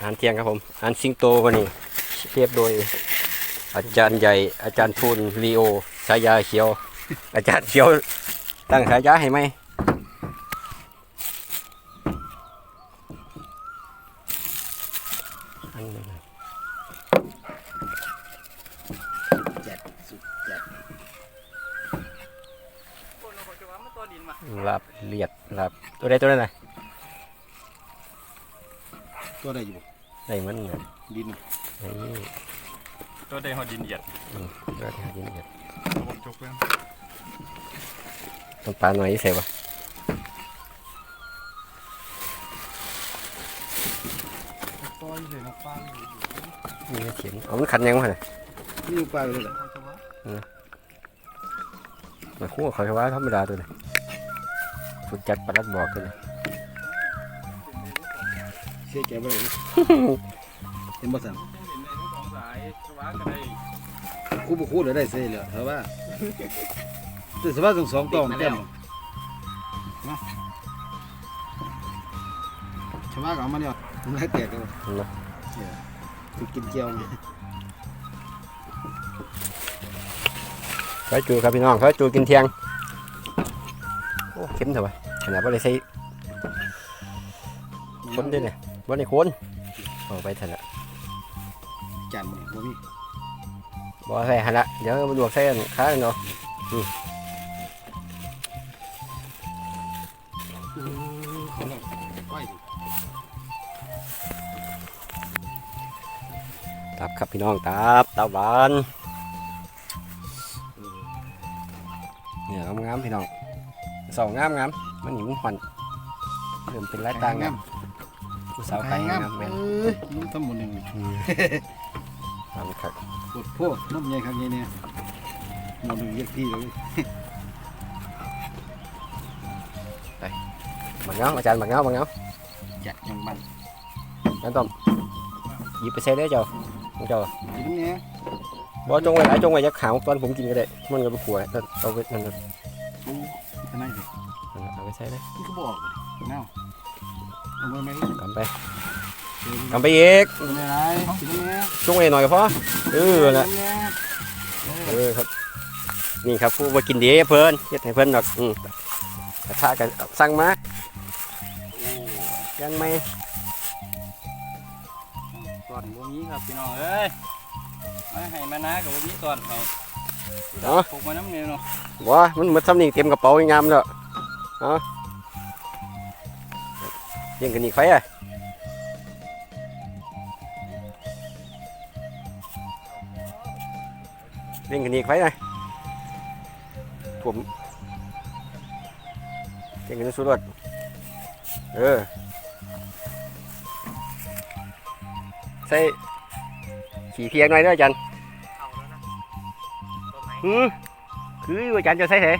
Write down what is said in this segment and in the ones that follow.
อาหารเที่ยงครับผมอาหารสิงโตวันนี้เทียบโดย อาจารย์ใหญ่อาจารย์ทูลลีโอฉายาเขียว อาจารย์เขียวตั้งฉายาให้ไหมอันนี้แจ็ดสุดแจ็ดคนเราจะว่ามันตัวดินมาลาบเลียดลาบตัวใดตัวนั้นน่ะตัวได้อยู่บ่ ได้มันน่ะดินนี่ตัวใดหอดินเหยียดอืมตัวที่หาดินเลียดระบบจุกเพื่อนต้องปลาหน่อยใส่ปะปล่อยเลยนะป้ามีเขียนเอามันขันยังวะน่ะนี่อยู่ปลาไปเลยเหรอมาคู่เขาจะว่าธรรมดาตัวนี้สุดจัดประหลัดบอกตัวนี้เสียใจบ่เลยเห็นบ่สั่นเห็นได้ทั้งสองสายสว่างก็ได้คู่บ่คู่เดี๋ยวได้เสียแล้วเถอะว่าแต่สภาพทั้งสองตองเต็มมาชาวบ้านก็เอามาเนี่ยมันให้แตกเลยเนาะคือกินเจียวเนี่ยซอยจูครับพี่น้องซอยจูกินเที่ยงโอ้เข็มเถอะวะขนาดว่าเลยใส่คนด้วยเนี่ย ว่าในคนเอาไปเถอะละจานเนี่ยบ่มีบ่ใส่หันละเดี๋ยวมาลวกใส่อันข้างเนาะไปตับครับพี่น้องตับตับหวานเนี่ยงามๆพี่น้องสองงามงามๆมันหนีมันหอนเริ่มเป็นลายตางงาม ผู้สาวไก่งามแม่นเอ้ยมันทำหมดหนึ่งอืมงามครับปวดโพดน้ำใหญ่ครั้งนี้เนี่ยหมดหนึ่งเรียกพี่เลยบักเงาอาจารย์บักเงาบักเงาจัดยังบันนั่นต้อมหยิบไปใส่ได้เจ้าของเจ้ากินเนี่ยบ่จงไว้หลายจงไว้ยักขาวตอนผมกินก็ได้ มันก็ไปขัวแล้วเอาไปนั่นน่ะอู้ทนายสินั่นน่ะเอาไปใส่เลยนี่ก็บอกเลยเน่าเอาไว้ไหม กำไปกำไปอีกกินอะไรกินเนี่ยจงไว้หน่อยก็พอเออนั่นแหละกินเนี่ยเออครับ นี่ครับผู้มากินดีเพิ่นเฮ็ดให้เพิ่นดอกอืมกระทะกันสั่งมายังไม่ตอนบ่มีครับพี่น้องเอ้ยมาให้มานะกับบ่มีตอนให้เนาะปลูกมาน้ำเนียวเนาะบ่มันหมดซ้ำนี่เต็มกระเป๋างามแล้วเนาะ ยังกันอีกไฟอะเล่นกันอีกไฟหน่อยผมเล่นกันสุดรถเออ ใส่ขี่เพียงหน่อยเด้ออาจันเอาแล้วนะต้นไม้หือคืออยู่อาจารย์จะใส่เถอะ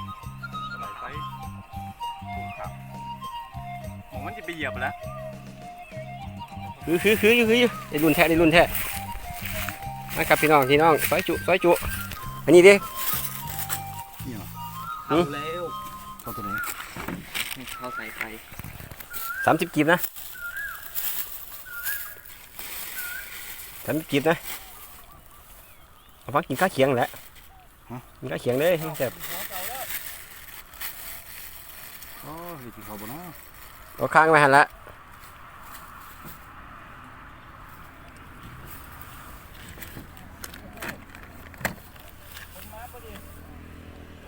เหยียบแล้วคือคือคืออยู่คืออยู่ในรุ่นแท้ในรุ่นแท้นะครับพี่น้องพี่น้องซอยจุซอยจุอันนี้ดิเอาแล้วเข้าตัวไหนเขาใส่ไฟสามสิบกีบนะสามสิบกีบนะเอาฟังกินข้าวเคียงแหละกินข้าวเคียงเลยแซ่บอ๋อเดี๋ยวกินข้าวบ่เนาะเอาข้างไว้หันละ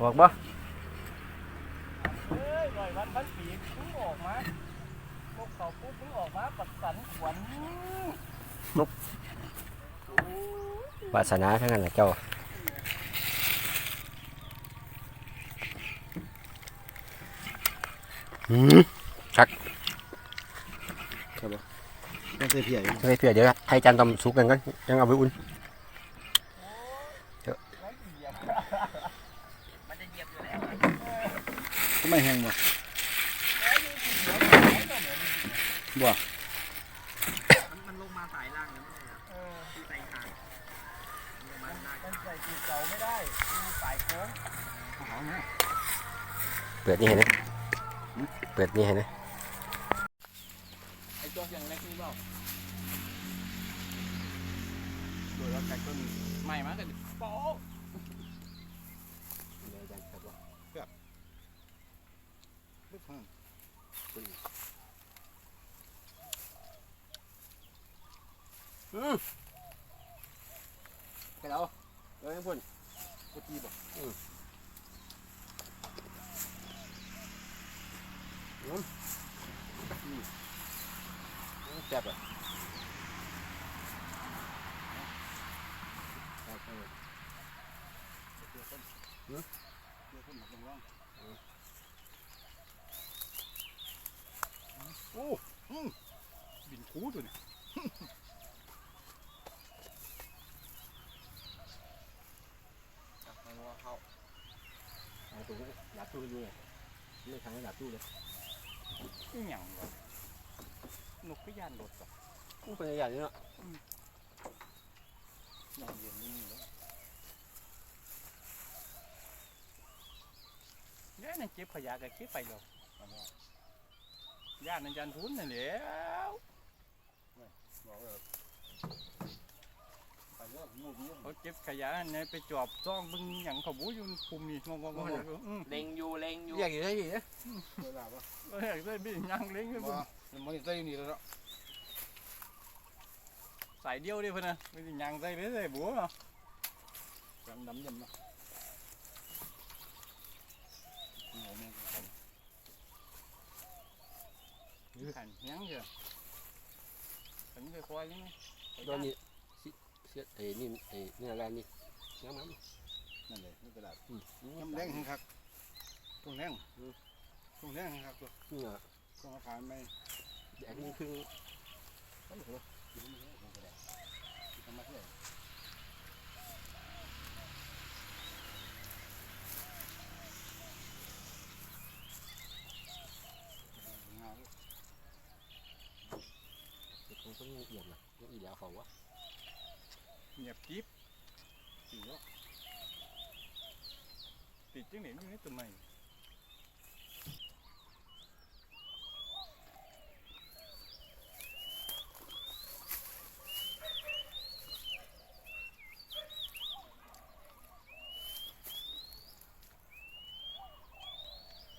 บอกบ่เอ้ยลอยวันพันปีเพิ่งออกมาพวกเขาปุ๊บเพิ่งออกมาปัดสันขวัญวาสนาทั้งนั้นแหละเจ้าหืม ต้องใส่เพียอยู่ใส่เผื่อเดี๋ยวให้จานตำสุกกันกันยังเอาไปอุ่นมันจะเหยียบอยู่แล้วทำไมแห้งบ่บ่มันมันลงมาสายล่างแล้วไม่ใช่เหรอเออที่ใส่ทางลงมาหน้ามันใส่ตีเก่าไม่ได้มันสายโค้งเอามาเปิดนี่เห็นไหมเปิดนี่เห็นไหมไอ้ ตัวอย่างเล็กนี่เปล่าดแล้วกัดต้นไม้มาก็โป๊ะเดี๋ยวอาจารย์ครับว่าลึกข้างอืมไปแล้วเอ้ยพุ่นกตีบ่แซ่บอะเดี๋ยวคนมาลงล่างโอ้อืมบินคูตัวนี้มันว่าเขาเอาตัวหลับตู้อยู่เลยไม่ทางหลับตู้เลยอีหยังวะ นกก็ยานรถก่ะอู้เป็นอย่างนี้เนาะนอนเย็นนี่เลยเนี่ยนั่นเก็บขยะก็เก็บไปแล้วย่านนั่นยันทุนนั่นแหล้วบอกเลยไป เยอะงูเยอะเขาเก็บขยะเนี่ยไปจอบจ้องบึงหยังเขาบูอยู่คุมนี่งงงงงอืมเล็งอยู่เล็งอยู่อยากอยู่ได้ดีนะเวลาปะเอ้ยได้บินยังเล้งเลยว่ามันใส่นี่แล้วสายเดียวดิเพื่อนนะไม่ได้ยังใส่เลยใส่บัวเนาะกันดำยำนะนี่แม่งเขาขันยังเถอะขันไปควายยังไงตอนนี้สิ เสียเอ้นี่เอ้นี่อะไรนี่น้ำมันนั่นเลยนี่กระดาษอืมน้ำแดงหังคักตรงแดงตรงแดงหังคักตัวนี่อะตรงอาคารไม่แดงนี่คือทำมาเท่าไหร่เงาคงต้องเอี่ยมนะยังอีแล้วเขาวะ เงียบกิ๊บติดแล้วติดจังไหนอยู่ในต้นไม้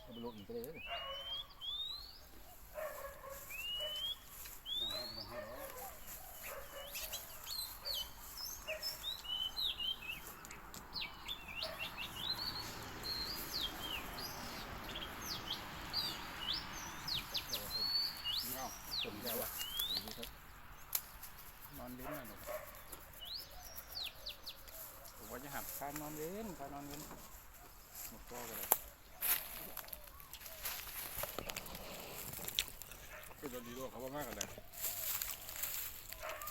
เอาไปลงอีกเลย เงาต้นแก้วอะ นอนเล่นอะไรผมว่าจะหับ การนอนเล่นการนอนเล่นหมดตัวกันเลยก็โดนดีด้วยเขาว่ามากกันเลย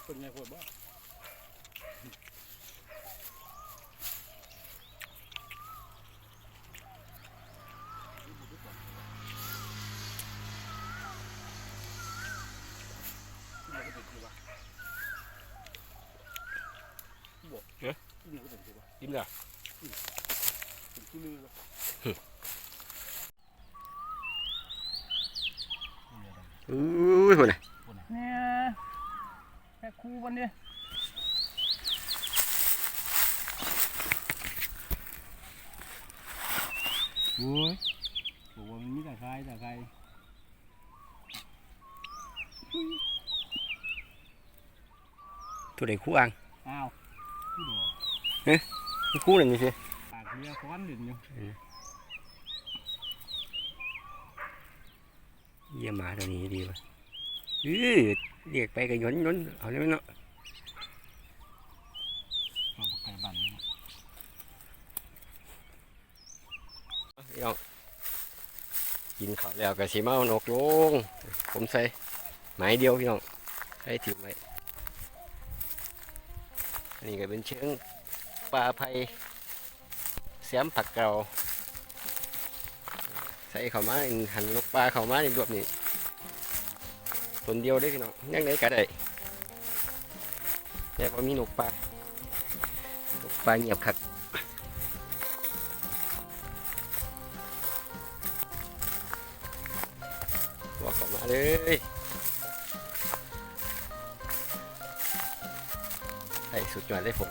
ต้นใหญ่โคตรบ้าที่มันก็เป็นคือว่าบอกที่มันก็เป็นคือว่าอิ่มเลย เป็นที่มือว่าอู้ยคนน่ะเนี่ยแค่คู่วัน นี้โอ้ยบอกว่ามันมีแต่ใครแต่ใครตัวไหนคู่อ่างอ้าวผู้ดอกนี่คู่เลยนี่สิปากเรือค้อนหนึ่งอยู่เยี่ยมหมาตัวนี้ดีป่ะอือเรียกไปก็หยนหยนเอาเลยเนาะปากไก่บันนี่พี่น้องกินข้าวแล้วก็สิมาเอานกลง ผมใส่ไม้เดียวพี่น้องใส่ถิ่มไว้อันนี้ก็เป็นเชิง ปลาไผ่แซมผักเกาใส่เข้ามาหันนกปลาเข้ามาในรวบนี้ตัวเดียวได้พี่น้องยังไงก็ได้แต่ว่ามีนกปลานกปลาเงียบคักตัวเข้ามาเลยไอ้สุดยอดเลยผม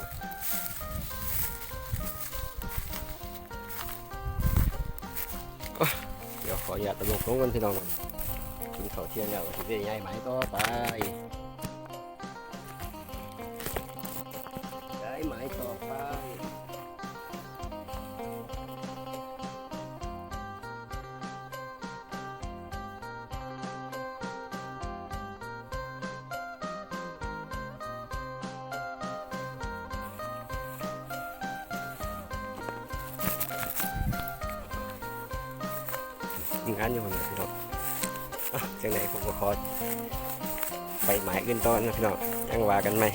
เดี๋ยวขออนุญาตตลกลงกันพี่น้องกินข้าวเที่ยงแล้วก็สิได้ย้ายไหมต่อไปย้ายไหมต่อไป งานอยู่คนพี่น้องจังไหนผมก็ขอไปหมายอื่นต้อนนะพี่น้องยังว่ากันไหม